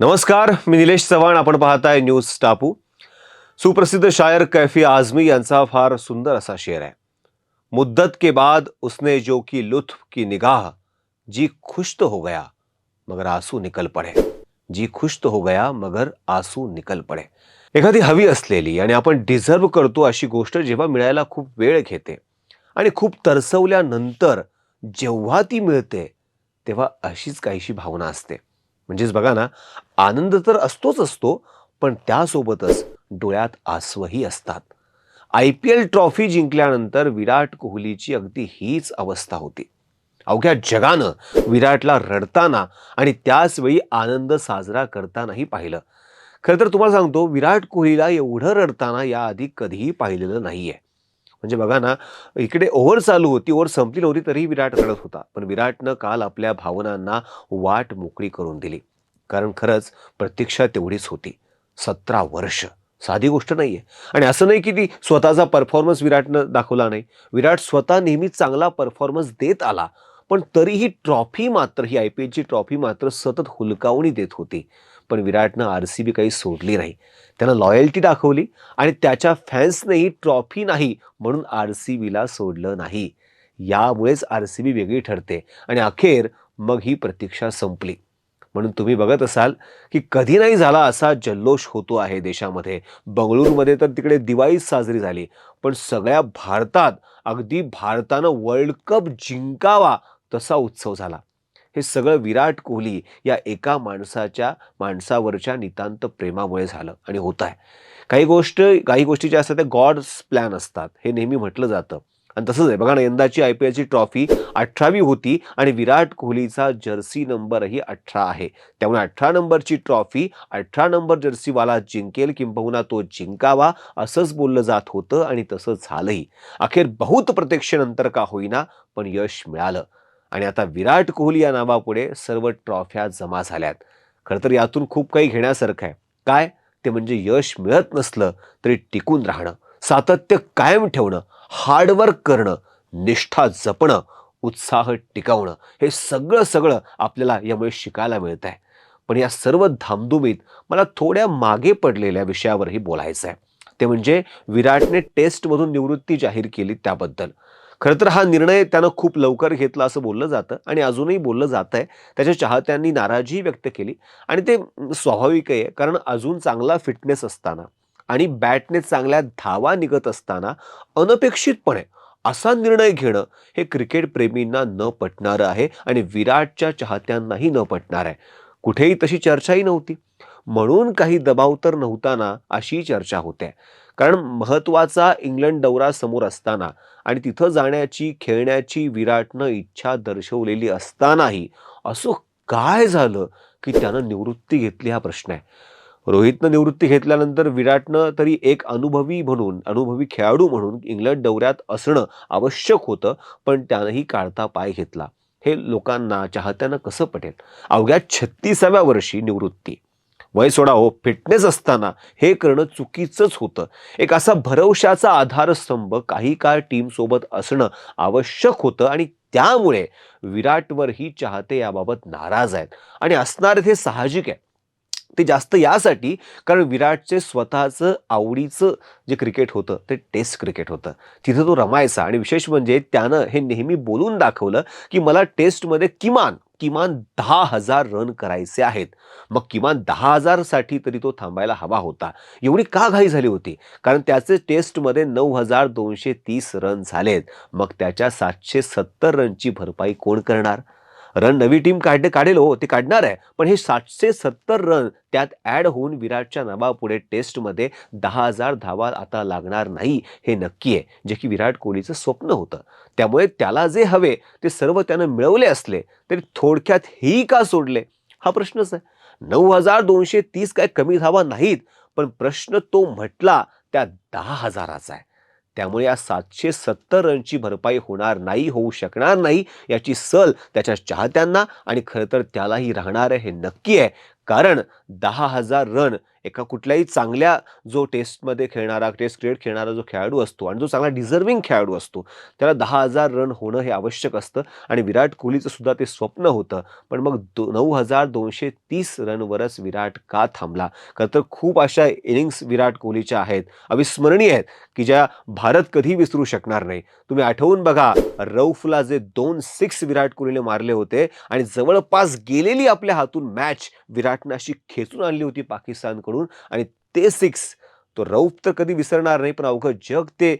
नमस्कार मी निलेश चव्हाण. आपण पाहताय न्यूज टापू. सुप्रसिद्ध शायर कैफी आझमी यांचा फार सुंदर असा शेर आहे. मुद्दत के बाद उसने जो की लुत्फ की निगाह जी खुश तो हो गया मगर आसू निकल पडे. जी खुश तो हो गया मगर आसू निकल पडे. एखादी हवी असलेली आणि आपण डिझर्व करतो अशी गोष्ट जेव्हा मिळायला खूप वेळ घेते आणि खूप तरसवल्यानंतर जेव्हा ती मिळते तेव्हा अशीच काहीशी भावना असते. म्हणजेच बघा ना आनंद तर असतोच असतो पण त्यासोबतच डोळ्यात आसवही असतात. आय पी एल ट्रॉफी जिंकल्यानंतर विराट कोहलीची अगदी हीच अवस्था होती. अवघ्या जगानं विराटला रडताना आणि त्याचवेळी आनंद साजरा करतानाही पाहिलं. खरं तर तुम्हाला सांगतो विराट कोहलीला एवढं रडताना याआधी कधीही पाहिलेलं नाही आहे म्हणजे बघा ना इकडे ओव्हर चालू होती ओव्हर संपली नव्हती तरीही विराट रडत होता. पण विराटनं काल आपल्या भावनांना वाट मोकळी करून दिली. कारण खरंच प्रतीक्षा तेवढीच होती. सतरा वर्ष. साधी गोष्ट नाही आहे आणि असं नाही की ती स्वतःचा परफॉर्मन्स विराटनं दाखवला नाही. विराट स्वतः नेहमीच चांगला परफॉर्मन्स देत आला. पण तरीही ट्रॉफी मात्र ही आय पी एलची ट्रॉफी मात्र सतत हुलकावणी देत होती. पण विराटनं आर सी बी काही सोडली नाही. त्यानं लॉयल्टी दाखवली आणि त्याच्या फॅन्सनेही ट्रॉफी नाही म्हणून आर सी बीला सोडलं नाही. यामुळेच आर सी बी वेगळी ठरते आणि अखेर मग ही प्रतीक्षा संपली. म्हणून तुम्ही बघत असाल की कधी नाही झाला असा जल्लोष होतो आहे देशामध्ये. बंगळुरूमध्ये तर तिकडे दिवाळी साजरी झाली पण सगळ्या भारतात अगदी भारतानं वर्ल्ड कप जिंकावा तसा उत्सव झाला. हे सगळं विराट कोहली या एका माणसाच्या माणसावरच्या नितांत प्रेमामुळे झालं आणि होत आहे. काही गोष्ट काही गोष्टी ज्या असतात त्या गॉड्स प्लॅन असतात. हे नेहमी म्हटलं जातं. आणि तसंच आहे. बघा ना यंदाची आय पी एलची ट्रॉफी अठरावी होती आणि विराट कोहलीचा जर्सी नंबरही अठरा आहे. त्यामुळे अठरा नंबरची ट्रॉफी अठरा नंबर जर्सीवाला जिंकेल किंबहुना तो जिंकावा असंच बोललं जात होतं आणि तसं झालंही. अखेर बहुत प्रत्यक्षेनंतर का होईना पण यश मिळालं. आणि आता विराट कोहली या नावापुढे सर्व ट्रॉफ्या जमा झाल्यात. खरं तर यातून खूप काही घेण्यासारखं आहे. काय? ते म्हणजे यश मिळत नसलं तरी टिकून राहणं सातत्य कायम ठेवणं हार्डवर्क करणं निष्ठा जपणं उत्साह टिकवणं हे सगळं सगळं आपल्याला यामुळे शिकायला मिळत आहे पण या सर्व धामधुमीत मला थोड्या मागे पडलेल्या विषयावरही बोलायचं आहे ते म्हणजे विराटने टेस्टमधून निवृत्ती जाहीर केली त्याबद्दल. खरं तर हा निर्णय त्यानं खूप लवकर घेतला असं बोललं जातं आणि अजूनही बोललं जात आहे. त्याच्या चाहत्यांनी नाराजीही व्यक्त केली आणि ते स्वाभाविक आहे कारण अजून चांगला फिटनेस असताना आणि बॅटने चांगल्या धावा निघत असताना अनपेक्षितपणे असा निर्णय घेणं हे क्रिकेटप्रेमींना न पटणारं आहे आणि विराटच्या चाहत्यांनाही न पटणार आहे. कुठेही तशी चर्चाही नव्हती. म्हणून काही दबाव तर नव्हताना अशी चर्चा होते. कारण महत्त्वाचा इंग्लंड दौरा समोर असताना आणि तिथं जाण्याची खेळण्याची विराटनं इच्छा दर्शवलेली असतानाही असं काय झालं की त्यानं निवृत्ती घेतली हा प्रश्न आहे. रोहितनं निवृत्ती घेतल्यानंतर विराटनं तरी एक अनुभवी म्हणून अनुभवी खेळाडू म्हणून इंग्लंड दौऱ्यात असणं आवश्यक होतं पण त्यानंही काढता पाय घेतला. हे लोकांना चाहत्यांना कसं पटेल? अवघ्या छत्तीसाव्या वर्षी निवृत्ती. वय सोडा हो फिटनेस असताना हे करणं चुकीचंच होतं. एक असा भरवशाचा आधारस्तंभ काही काळ टीमसोबत असणं आवश्यक होतं आणि त्यामुळे विराटवरही चाहते याबाबत नाराज आहेत. आणि असणार हे साहजिक आहे. ते जास्त यासाठी कारण विराटचे स्वतःचं आवडीचं जे क्रिकेट होतं ते टेस्ट क्रिकेट होतं. तिथं तो रमायचा आणि विशेष म्हणजे त्यानं हे नेहमी बोलून दाखवलं की मला टेस्टमध्ये किमान किमान दहा हजार रन करायचे आहेत. मग किमान दहा हजारसाठी तरी तो थांबायला हवा होता. एवढी का घाई झाली होती? कारण त्याचे टेस्टमध्ये नऊ हजार दोनशे तीस रन झालेत. मग त्याच्या सातशे सत्तर रनची भरपाई कोण करणार? रन नवी टीम काढ काढेल हो ते काढणार आहे. पण हे सातशे सत्तर रन त्यात ॲड होऊन विराटच्या नावापुढे टेस्टमध्ये दहा हजार धावा आता लागणार नाही हे नक्की आहे. जे की विराट कोहलीचं स्वप्न होतं. त्यामुळे त्याला जे हवे ते सर्व त्यानं मिळवले असले तरी थोडक्यात हेही का सोडले? हा प्रश्नच आहे. नऊ हजार दोनशे तीस काय कमी धावा नाहीत पण प्रश्न तो म्हटला त्या दहा हजाराचा आहे. त्यामुळे या सातशे सत्तर रनची भरपाई होणार नाही होऊ शकणार नाही याची सल त्याच्या चाहत्यांना आणि खरं तर त्यालाही राहणार आहे हे नक्की आहे. कारण दहा हजार रन एका कुठल्याही चांगल्या जो टेस्टमध्ये खेळणारा टेस्ट क्रिकेट खेळणारा जो खेळाडू असतो आणि जो चांगला डिझर्विंग खेळाडू असतो त्याला दहा हजार रन होणं हे आवश्यक असतं आणि विराट कोहलीचं सुद्धा ते स्वप्न होतं. पण मग दो नऊ हजार दोनशे तीस रनवरच विराट का थांबला? खरं तर खूप अशा इनिंग्स विराट कोहलीच्या आहेत अविस्मरणीय आहेत की ज्या भारत कधी विसरू शकणार नाही. तुम्ही आठवून बघा रौफला जे दोन सिक्स विराट कोहलीने मारले होते आणि जवळपास गेलेली आपल्या हातून मॅच विराटनं अशी खेचून आणली होती पाकिस्तानकडून. आणि ते सिक्स तो रौफ तर कधी विसरणार नाही पण अवघं जग ते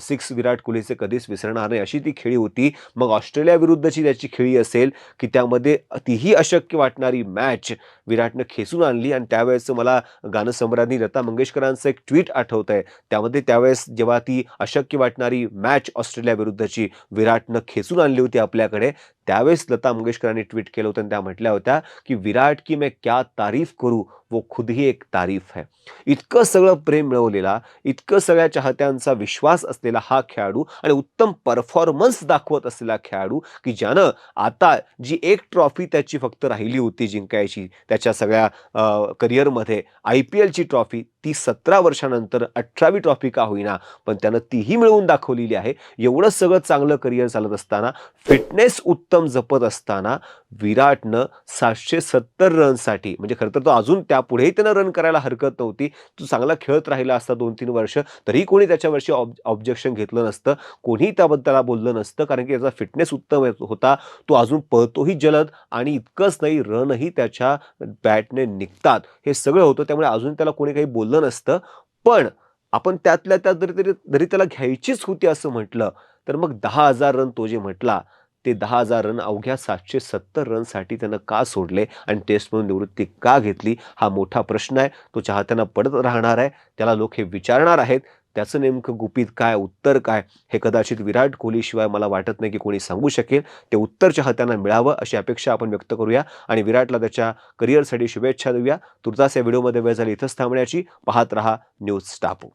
सिक्स विराट कोहलीचे कधीच विसरणार नाही अशी ती खेळी होती. मग ऑस्ट्रेलियाविरुद्धची त्याची खेळी असेल की त्यामध्ये तीही अशक्य वाटणारी मॅच विराटनं खेचून आणली आणि त्यावेळेस मला गानसम्राज्ञी लता मंगेशकरांचं एक ट्विट आठवत आहे त्यामध्ये त्यावेळेस जेव्हा ती अशक्य वाटणारी मॅच ऑस्ट्रेलियाविरुद्धची विराटनं खेचून आणली होती आपल्याकडे त्यावेळेस लता मंगेशकरांनी ट्विट केलं होतं आणि त्या म्हटल्या होत्या की विराट की मैं क्या तारीफ करू वो खुद ही एक तारीफ है. इतकं सगळं प्रेम मिळवलेला इतकं सगळ्या चाहत्यांचा विश्वास असलेला हा खेळाडू आणि उत्तम परफॉर्मन्स दाखवत असलेला खेळाडू की ज्यानं आता जी एक ट्रॉफी त्याची फक्त राहिली होती जिंकायची त्याच्या सगळ्या करिअरमध्ये आय पी एलची ट्रॉफी ती सतरा वर्षानंतर अठरावी ट्रॉफी का होईना पण त्यानं तीही मिळवून दाखवलेली आहे. एवढं सगळं चांगलं करिअर चालत असताना फिटनेस उत्तम जपत असताना विराटनं सातशे सत्तर रनसाठी म्हणजे खरं तर तो अजून त्यापुढेही त्यानं रन करायला हरकत नव्हती. तो चांगला खेळत राहिला असता दोन तीन वर्ष तरी कोणी त्याच्यावरशी ऑब ऑब्जेक्शन घेतलं नसतं. कोणीही त्याबद्दल त्याला बोललं नसतं कारण की त्याचा फिटनेस उत्तम होता. तो अजून पळतोही जलद आणि इतकंच नाही रनही त्याच्या बॅटने निघतात. हे सगळं होतं त्यामुळे अजून त्याला कोणी काही बोललं नसतं. पण आपण त्यातल्या त्यात जरी तरी जरी त्याला घ्यायचीच होती असं म्हटलं तर मग दहा हजार रन तो जे म्हटला ते दहा हजार रन अवघ्या सातशे सत्तर रनसाठी त्यानं का सोडले आणि टेस्टमधून निवृत्ती का घेतली? हा मोठा प्रश्न आहे. तो चाहत्यांना पडत राहणार आहे. त्याला लोक हे विचारणार आहेत. त्याचं नेमकं गुपित काय? उत्तर काय? हे कदाचित विराट कोहलीशिवाय मला वाटत नाही की कोणी सांगू शकेल. ते उत्तर चाहत्यांना मिळावं अशी अपेक्षा आपण व्यक्त करूया आणि विराटला त्याच्या करिअरसाठी शुभेच्छा देऊया. तुर्तास या व्हिडिओमध्ये वेळ झाली. इथंच थांबण्याची. पाहत रहा न्यूज स्टापू